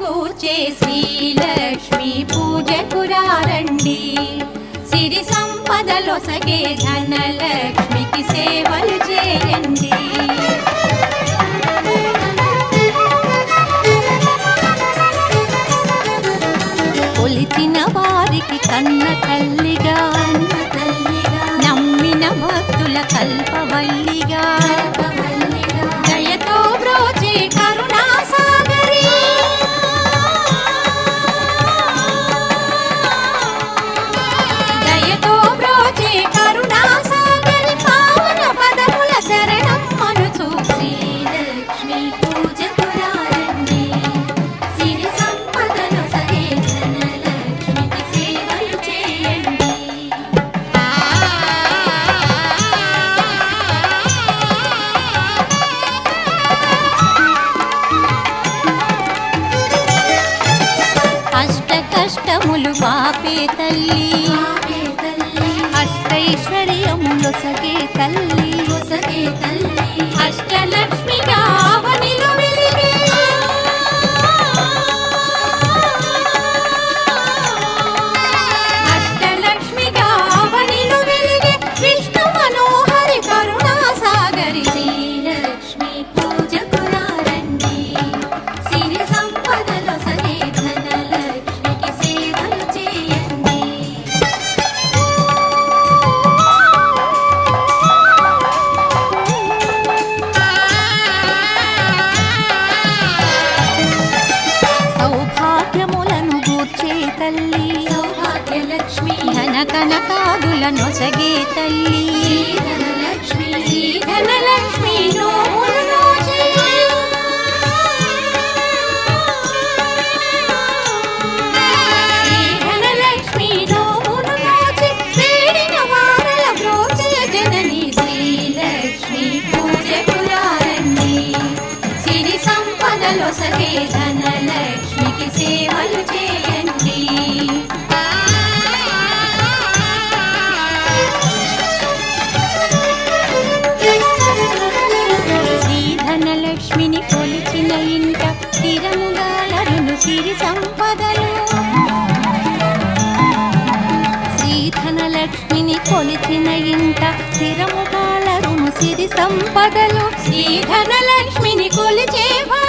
గూర్చే శ్రీలక్ష్మి పూజ కురారండి సిరి సంపదలొసగే ధనలక్ష్మికి సేవలు చేయండి. కొలిచిన వారికి కన్న తల్లిగా నమ్మిన భక్తుల కల్పవల్లిగా. కష్టములు పాపే తల్లి. అష్టైశ్వర్యములు సగే తల్లి. తల్లి. సౌభాగ్యలక్ష్మి. ధన కనకాదులను సగే తల్లి. ధనలక్ష్మి నోములు నోచే ధనలక్ష్మి నోములు నోచి వేడిన నిలిచిన ఇంట స్థిరము కాలరును సిరి సంపదలు. శ్రీధనలక్ష్మిని కొలిచేవా